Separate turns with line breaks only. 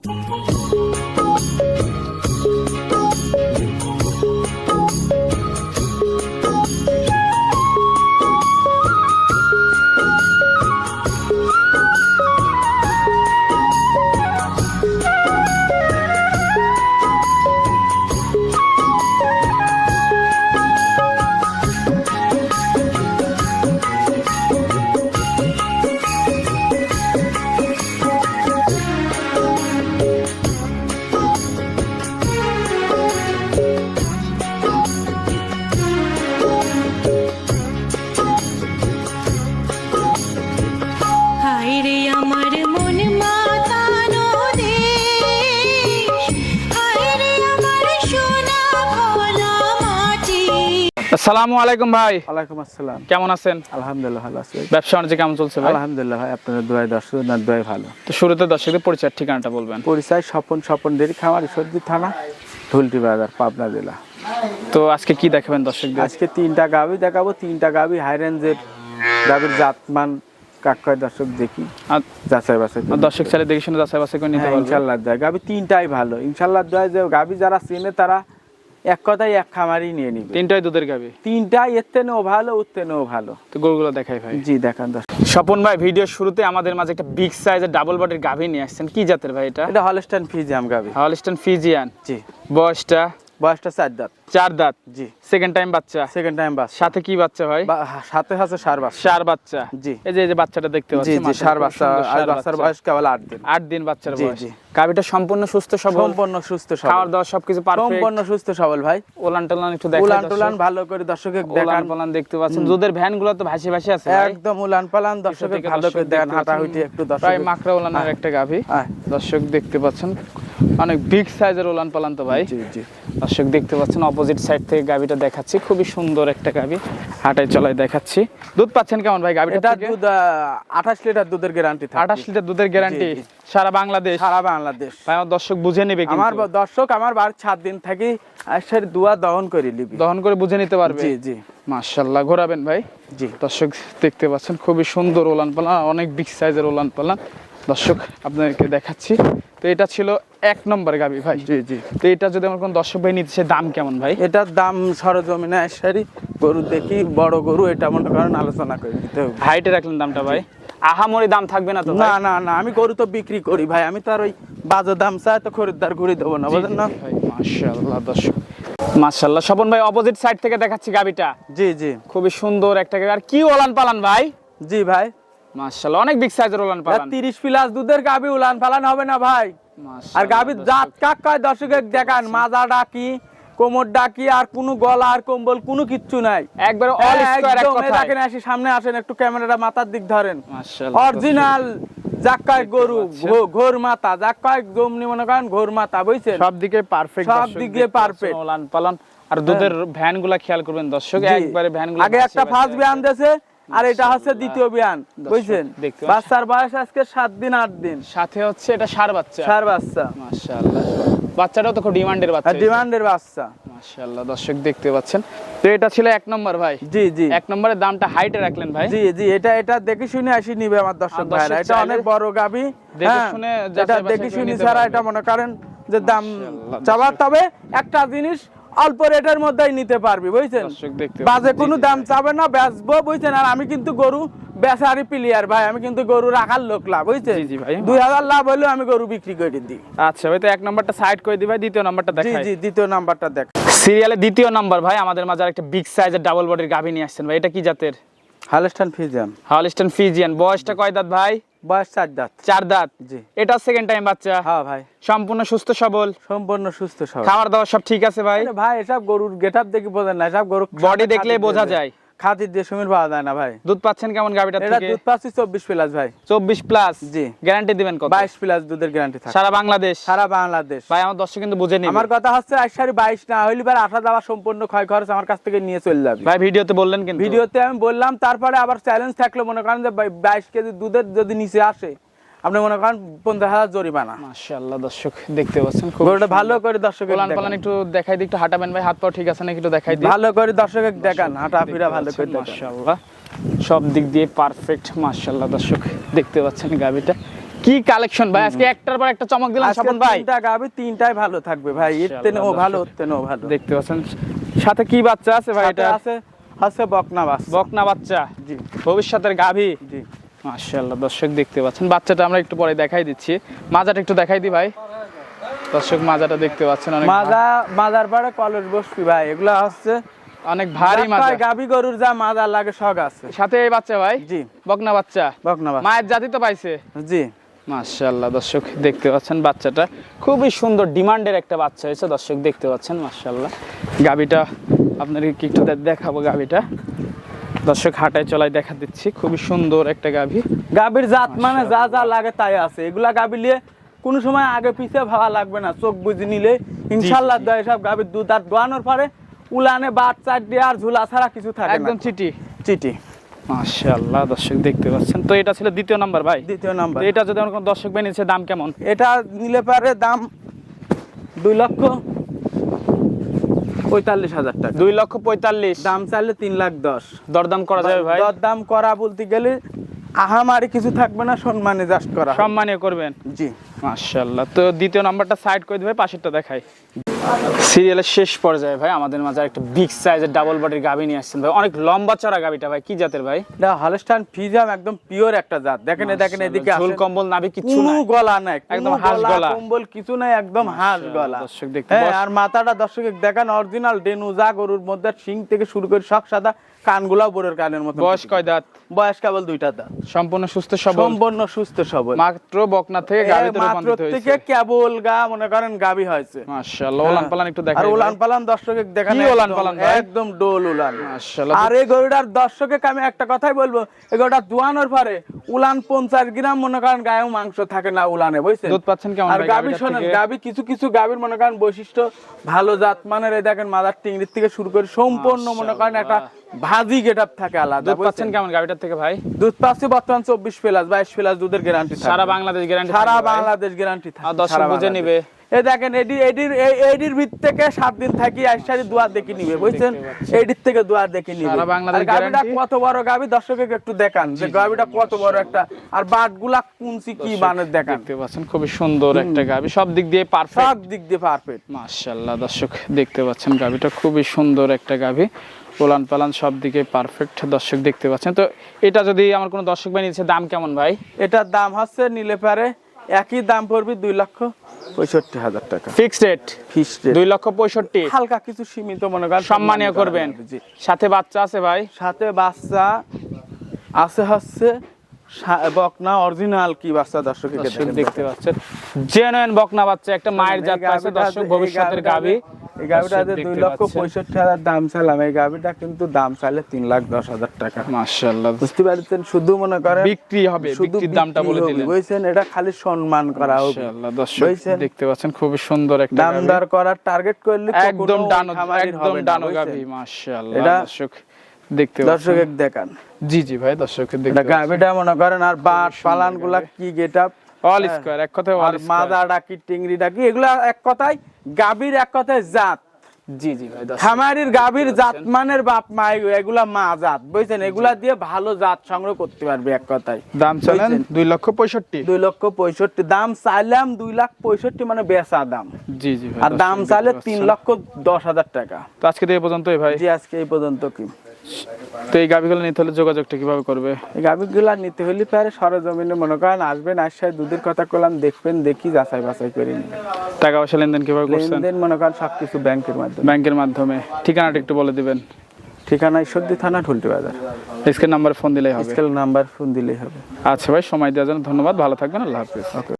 হায়
আসসালামু আলাইকুম ভাই।
ওয়ালাইকুম আসসালাম।
কেমন আছেন?
আলহামদুলিল্লাহ ভালো আছি।
ব্যবসা বাণিজ্য কেমন চলছে ভাই?
আলহামদুলিল্লাহ ভাই আপনাদের দোয়াই দর্শক না দোয়াই ভালো।
তো শুরুতে দর্শকদের পরিচয় ঠিকানাটা বলবেন।
পরিচয় স্বপন স্বপন দেরি খামার সর্দি থানা ধুলটি বাজার পাবনা জেলা।
তো আজকে কি দেখাবেন দর্শকদের?
আজকে তিনটা গাবি দেখাবো তিনটা গাবি হাই রেঞ্জের গাবির জাতমান কাক দর্শক দেখি যাচাই বাছাই
দর্শক ছেলে দেখে শুনে যাচাই বাছাই করে নিতে
হ্যাঁ,
পারবে।
ইনশাল্লাহ দেয়। গাবি তিনটাই ভালো। ইনশাল্লাহ দেয় যে গাবি যারা চেনে তারা এক কথায় এক খামারই নিয়ে নিবে।
তিনটাই দুধের গাবি?
তিনটাই এর থেকেও ভালো ওর থেকেও ভালো।
তো গরুগুলো দেখাই ভাই।
জি দেখান
স্বপন ভাই ভিডিও শুরুতে আমাদের মাঝে একটা বিগ সাইজের ডাবল বডির গাভি নিয়ে আসছেন। কি জাতের ভাই এটা?
এটা হলস্টেন ফিজিয়াম গাভী
হলস্টান ফিজিয়ান
জি।
বয়সটা?
বয়সটা চার দাঁত।
চার দাঁত?
জি।
সেকেন্ড টাইম বাচ্চা?
সেকেন্ড টাইম বাস
সাথে কি বাচ্চা
বা- সাথে আছে সার বাচ্চা।
সার বাচ্চা?
জি।
এই যে এই যে বাচ্চাটা দেখতে পাচ্ছি
জি সার বাচ্চা আর বাচ্চার বয়স কেবল আট দিন।
আট দিন বাচ্চার বয়স।
জি।
সম্পূর্ণ সুস্থ সবল?
সম্পূর্ণ সুস্থ সবল।
খাওয়ার দাওয়া সবকিছু পারফেক্ট
সম্পূর্ণ সুস্থ সবল ভাই।
ওলান টোলান একটু দর্শক।
ভালো করে দর্শকে দেখান।
দেখতে পাচ্ছেন। দুধের ভ্যানগুলো তো ভাসি ভাসি আছে
একদম উলান পালান দর্শকে ভালো করে দেখান হাঁটা হইতে একটু
প্রায়
দর্শক
মাকড়া ওলানের একটা গাভি।
হ্যাঁ।
দর্শক দেখতে পাচ্ছেন। অনেক বিগ সাইজের ওলান পালান তো ভাই।
জি জি।
দর্শক দেখতে পাচ্ছেন অপোজিট সাইড থেকে গাভিটা দেখাচ্ছি। খুবই সুন্দর একটা গাভি হাটায় চলায় দেখাচ্ছি। দুধ পাচ্ছেন কেমন ভাই
এটা দুধ আঠাশ লিটার দুধের গ্যারান্টি থাকে
আঠাশ লিটার দুধের গ্যারান্টি। সারা বাংলাদেশ।
সারা বাংলাদেশ।
ভাই আমার দর্শক বুঝে নেবে কিন্তু।
আমার দর্শক আমার বার সাত দিন থাকি আসার দুয়া দহন করে লিবি
দহন করে বুঝে নিতে পারবে।
জি জি।
ঘোরাবেন ভাই।
জি।
দর্শক দেখতে পাচ্ছেন খুবই সুন্দর ওলান পালান অনেক বিগ সাইজের ওলান পালান। দর্শক আপনাদেরকে দেখাচ্ছি। তো এটা ছিল এক নম্বর গাবি ভাই।
জি জি।
তো এটা যদি আমার কোন দর্শক ভাই নিতে দাম কেমন ভাই?
এটার দাম সরজমিনে আসারি গরু দেখি বড় গরু এটা মনে করেন আলোচনা করে দিতে হবে।
হাইটে রাখলেন দামটা ভাই? আহামরি দাম থাকবে না তো
না না না আমি গরু তো বিক্রি করি ভাই আমি তো আর ওই বাজার দাম চাই তো খরিদ্দার ঘুরে দেবো না বুঝলেন না?
ভাই মাশাআল্লাহ দর্শক। মাশাআল্লাহ স্বপন ভাই অপোজিট সাইড থেকে দেখাচ্ছি গাবিটা।
জি জি।
খুবই সুন্দর একটা গাবি। আর কি ওলান পালান ভাই?
জি ভাই।
মাশাআল্লাহ অনেক বিগ সাইজের ওলান পালান।
তিরিশ প্লাস দুধের গাবি উলান ফালান হবে না ভাই। আর
মাশাআল্লাহ,
জাত কাক কয় দর্শকের দেখান মাজা ডাকি কোমর ডাকি আর কোনো গলা আর কম্বল কোনো কিচ্ছু নাই।
একবারে অল স্কয়ার এক
একদম, এই দেখেন আসি সামনে আসেন একটু ক্যামেরাটা মাথার দিক ধরেন।
মাশাআল্লাহ
অরিজিনাল যাক কয় গরু ঘোর মাথা যাক কয় জমনি মনে করেন ঘোর মাথা বুঝছেন?
সব দিকে পারফেক্ট
সব দিক perfect। হ্যাঁ।
পালন। আর দুধের ভ্যানগুলা খেয়াল করবেন দর্শক একবারে ভ্যানগুলা
আগে একটা ফার্স্ট ভ্যান দিয়েছে আর এটা হচ্ছে দ্বিতীয় বিয়ান বুঝছেন? বাচ্চার বয়স আজকে সাত দিন আট দিন।
সাথে হচ্ছে এটা সার বাচ্চা।
সার বাচ্চা।
মাশাআল্লাহ। বাচ্চাটাও তো খুব ডিমান্ডের বাচ্চা।
ডিমান্ডের বাচ্চা।
মাশাআল্লাহ দর্শক দেখতে পাচ্ছেন। তো এটা ছিল এক নম্বর ভাই।
জি জি।
এক নম্বরের দামটা হাইটে রাখলেন ভাই।
জি জি এটা এটা দেখে শুনে আসি নিবে আমার দর্শক ভাইরা। এটা অনেক বড় গাবি
দেখে
হ্যাঁ,
শুনে
এটা দেখে শুনি ছাড়া এটা মনে করেন যে দাম চাবার তবে একটা জিনিস অল্প রেটের মধ্যেই নিতে পারবি বুঝছেন? বাজে কোনো
জি, জি,
দাম চাবে না বেচবো বুঝছেন? আর আমি কিন্তু গরু বেচারি প্লেয়ার ভাই আমি কিন্তু গরু রাখার লোক লাভ বুঝছেন?
জি, জি ভাই।
দুই হাজার লাভ হলেও আমি গরু বিক্রি করে দিই।
আচ্ছা ভাই তো এক নম্বরটা সাইড করে দিই ভাই দ্বিতীয় নম্বরটা
জি
দেখাই।
জি দ্বিতীয় নাম্বারটা দেখ।
সিরিয়ালে দ্বিতীয় নাম্বার ভাই আমাদের মাঝে একটা বিগ সাইজের ডাবল বডির গাভী নিয়ে আসছেন ভাই এটা কি জাতের?
হালস্টান ফিজিয়ান
হালস্টান ফিজিয়ান বয়সটা কয় দাঁত ভাই?
বয়স চার দাঁত।
চার দাঁত?
জি।
এটা সেকেন্ড টাইম বাচ্চা।
হ্যাঁ ভাই।
সম্পূর্ণ সুস্থ সবল?
সম্পূর্ণ সুস্থ সবল।
খাওয়ার দাওয়া সব ঠিক আছে ভাই?
ভাই এসব গরুর গেট আপ দেখে বোঝেন না এসব গরু
বডি দেখলে বোঝা যায়।
পাওয়া যায় না ভাই।
দুধ পাচ্ছেন কেমন
এটা দুধ পাচ্ছি চব্বিশ প্লাস ভাই।
চব্বিশ প্লাস
জি।
গ্যারান্টি দিবেন কত?
বাইশ প্লাস দুধের গ্যারান্টি থাকে।
সারা বাংলাদেশ?
সারা বাংলাদেশ।
ভাই আমার দর্শক কিন্তু বুঝে নিবে।
আমার কথা হচ্ছে আইসারি বাইশ না হইলে ভাই আসা যাওয়া সম্পূর্ণ ক্ষয় খরচ আমার কাছ থেকে নিয়ে চলে যাবে।
ভাই ভিডিওতে বললেন কিন্তু।
ভিডিওতে আমি বললাম তারপরে আবার চ্যালেঞ্জ থাকল মনে করেন যে বাই- বাইশ কেজি দুধের যদি নিচে আসে আপনি মনে করেন পঞ্চাশ হাজার জরিমানা।
মাশাআল্লাহ দর্শক দেখতে পাচ্ছেন খুব
গরুটা ভালো করে দর্শক
পোলান পালান একটু দেখাই দিই একটু হাঁটাবেন ভাই হাত ঠিক আছে নাকি একটু দেখাই দিই?
ভালো করে দর্শক দেখান হাঁটা ফিরা ভালো করে
মাশাআল্লাহ সব দিক দিয়ে পারফেক্ট মাশাআল্লাহ দর্শক দেখতে পাচ্ছেন গাবিটা কি কালেকশন ভাই আজকে একটার পর একটা চমক দিলাম স্বপন ভাই।
তিনটা গাবি তিনটাই ভালো থাকবে ভাই তেনেও ভালো তেনেও ভালো।
দেখতে পাচ্ছেন সাথে কি বাচ্চা আছে ভাই এটা
আছে আছে বকনা বাস
বকনা বাচ্চা।
জি।
ভবিষ্যতের গাভী।
জি।
মাশাআল্লাহ দর্শক দেখতে পাচ্ছেন। বাচ্চাটা আমরা একটু পরে দেখাই দিচ্ছি। মাজাটা একটু দেখাই দি ভাই। দর্শক মাজাটা দেখতে পাচ্ছেন অনেক
মাজা মাজার পাড়ে কলেজ বসবি ভাই এগুলা হচ্ছে
অনেক ভারী মাজা।
গাবি গরুর যা মাজা লাগে সব আছে।
সাথে এই বাচ্চা ভাই?
জি।
বকনা বাচ্চা।
বকনা বাস
মায়ের জাতি তো পাইছে।
জি।
মাশাআল্লাহ দর্শক দেখতে পাচ্ছেন বাচ্চাটা। খুবই সুন্দর ডিমান্ডের একটা বাচ্চা হয়েছে দর্শক দেখতে পাচ্ছেন মাশাআল্লাহ। গাবিটা আপনাদেরকে কি একটু দেখাবো গাবিটা। দর্শক হাঁটায় চলায় দেখা দিচ্ছি। খুবই সুন্দর একটা গাভী।
গাভীর জাত মানে যা যা লাগে তাই আছে। এগুলা গাবি নিয়ে কোনো সময় আগে পিছে ভাবা লাগবে না। চোখ বুঝে নিলে ইনশাল্লাহ দয় সব গাভীর দুধ আর দোয়ানোর পরে উলানে বাট চাট দিয়ে আর ঝুলা ছাড়া কিছু থাকে
একদম চিটি
চিটি
মাশাআল্লাহ দর্শক দেখতে পাচ্ছেন। তো এটা ছিল দ্বিতীয় নাম্বার ভাই।
দ্বিতীয় নাম্বার।
এটা যদি আমার কোনো দর্শক দাম কেমন?
এটা নিলে পারে দাম দুই লক্ষ। পঁয়তাল্লিশ হাজার টাকা।
দুই লক্ষ পঁয়তাল্লিশ।
দাম চাইলে তিন লাখ দশ।
দরদাম করা যাবে ভাই?
দরদাম করা বলতে গেলে আহামারি কিছু থাকবে না সম্মানে জাস্ট করা
সম্মানে করবেন?
জি।
মাশাল্লাহ তো দ্বিতীয় নাম্বারটা সাইড করে দেবে পাশেরটা দেখাই। সিরিয়ালের শেষ পর্যায়ে ভাই আমাদের মাঝে একটা বিগ সাইজের ডাবল বডির গাবি নিয়ে আসছেন ভাই। অনেক লম্বা চড়া গাবিটা ভাই কি জাতের ভাই?
না হালস্টান ফিজাম একদম পিওর একটা জাত। দেখেন দেখেন এদিকে
ঝোল কম্বল নাবি কিছু
না
নাই।
গলা নাই
একদম হাঁস গলা।
কম্বল কিছু নাই একদম হাঁস গলা।
দর্শক দেখতে
হ্যাঁ, আর মাথাটা দর্শক দেখেন অরিজিনাল ডেনুজা গরুর মধ্যে শিং থেকে শুরু করে সব সাদা। কানগুলাও বোরের কানের মতো
বয়স কয় দাঁত?
বয়স কেবল দুইটা দাঁত।
সম্পূর্ণ সুস্থ সবল?
সম্পূর্ণ সুস্থ সবল।
মাত্র বকনা থেকে গাবিতে
থেকে কেবল গা মনে করেন গাবি হয়েছে।
মাশাআল্লাহ ওলান পালান একটু
আর উলান পালান দর্শকে দেখেন
কি উলান পালান
একদম ডোল উলান
মাশাআল্লাহ
আর এই গরুটার দর্শকে আমি একটা কথাই বলব? এই গরুটা দুয়ানোর পরে উলান পঞ্চাশ গ্রাম মনে করেন গায়েও মাংস থাকে না উলানে বুঝছেন?
দুধ পাচ্ছেন কেমন
আর গাবি শোনেন গাবি কিছু কিছু গাবির মনে করেন বৈশিষ্ট্য ভালো জাত মানের এই দেখেন মাদার টিংরির থেকে শুরু করে সম্পূর্ণ মনে করেন একটা ভাজি গেটআপ থাকে আলাদা
দুধ পাচ্ছেন কেমন গাবিটার থেকে ভাই?
দুধ পাচ্ছি বর্তমান চব্বিশ প্লাস বাইশ প্লাস দুধের গ্যারান্টি
সারা বাংলাদেশ গ্যারান্টি
সারা বাংলাদেশ গ্যারান্টি
আর দর্শক বুঝে নিবে।
এই দেখেন এডি এডির এডির ভিত থেকে সাত দিন থাকি আইসারি দুয়ার দেখে নিবে বুঝছেন? এডির থেকে দুয়ার দেখে নিবে। গাবিটা কত বড় গাবি? দর্শককে একটু দেখান যে গাবিটা কত বড় একটা আর বাটগুলা কুঞ্চি কি বানের দেখান।
দেখতে পাচ্ছেন খুবই সুন্দর একটা গাবি সব দিক দিয়ে পারফেক্ট
সব দিক দিয়ে পারফেক্ট
মাশাআল্লাহ দর্শক দেখতে পাচ্ছেন গাবিটা খুবই সুন্দর একটা গাবি পোলান পালান সব দিকে পারফেক্ট দর্শক দেখতে পাচ্ছেন। তো এটা যদি আমার কোনো দর্শক ভাই নিচ্ছে দাম কেমন ভাই?
এটার দাম হচ্ছে নিলে পারে একই দাম পড়বে দুই লক্ষ পঁয়ষট্টি হাজার টাকা।
ফিক্সড রেট
ফিক্সড রেট
দুই লক্ষ পঁয়ষট্টি?
হালকা কিছু সীমিত মনে করেন
সম্মানীয় করবেন।
জি।
সাথে বাচ্চা আছে ভাই?
সাথে বাচ্চা আছে হচ্ছে সা- বকনা অরিজিনাল কি বাচ্চা দর্শক
দর্শক দেখতে পাচ্ছেন। জেনুইন বকনা বাচ্চা একটা মায়ের জাত আছে দর্শক ভবিষ্যতের গাবি।
এই
দর্শক
দুই লক্ষ পঁয়ষট্টি হাজার দাম চাইলাম এই গাবিটা কিন্তু দাম চাইলে তিন লাখ দশ হাজার টাকা। বুঝতে পারছেন? শুধু মনে করেন
বিক্রি হবে
শুধু
দামটা বলে দিলেন।
বুঝছেন? এটা খালি সম্মান করা হবে। বুঝছেন?
দেখতে পাচ্ছেন খুবই সুন্দর একটা
দাম। দর করার টার্গেট করলে
একদম ডানো একদম ডানো? গাভী
এটা-
দর্শক দেখতে
দর্শক দেখান।
জি জি ভাই দর্শক দেখতে
গাবিটা মনে করেন আর বাট পালানগুলা কি গেট আপ
অল স্কয়ার এক কথায় অল
মাদা ডাকি টিংরি ডাকি এগুলা এক কথায় গাবির এক কথায় জাত।
জি জি ভাই
খামারির গাভীর বাপ মা এগুলা মা জাত বুঝছেন? এগুলা দিয়ে ভালো জাত সংগ্রহ করতে পারবে এক কথায়।
দাম চলেন দুই লক্ষ পঁয়ষট্টি।
দুই লক্ষ পঁয়ষট্টি দাম চাইলাম দুই লাখ পঁয়ষট্টি মানে বেচা দাম।
জি জি
আর দাম চাইলে তিন লক্ষ দশ হাজার টাকা।
তো আজকে দিয়ে পর্যন্তই ভাই।
জি আজকে এই পর্যন্ত কি?
তো এই গাভিগুলো নিতে হলে যোগাযোগটা কীভাবে করবে?
এই গাভীগুলা নিতে হলে পারে সরজমিনে মনে করেন আসবেন আসায় দুধের কথা করলাম দেখবেন দেখি যাচাই বাছাই করে
টাকা পয়সা লেনদেন কীভাবে করছেন?
লেনদেন মনে করেন সবকিছু ব্যাংকের মাধ্যমে।
ব্যাংকের মাধ্যমে। ঠিকানাটা একটু বলে দিবেন।
ঠিকানা ঈশ্বরদী থানা ঠুলটি বাজার।
স্ক্রিন নাম্বারে ফোন দিলেই হবে।
স্কেল নাম্বার ফোন দিলেই হবে।
আচ্ছা ভাই সময় দেওয়ার জন্য ধন্যবাদ। ভালো থাকবেন আল্লাহ হাফিজ।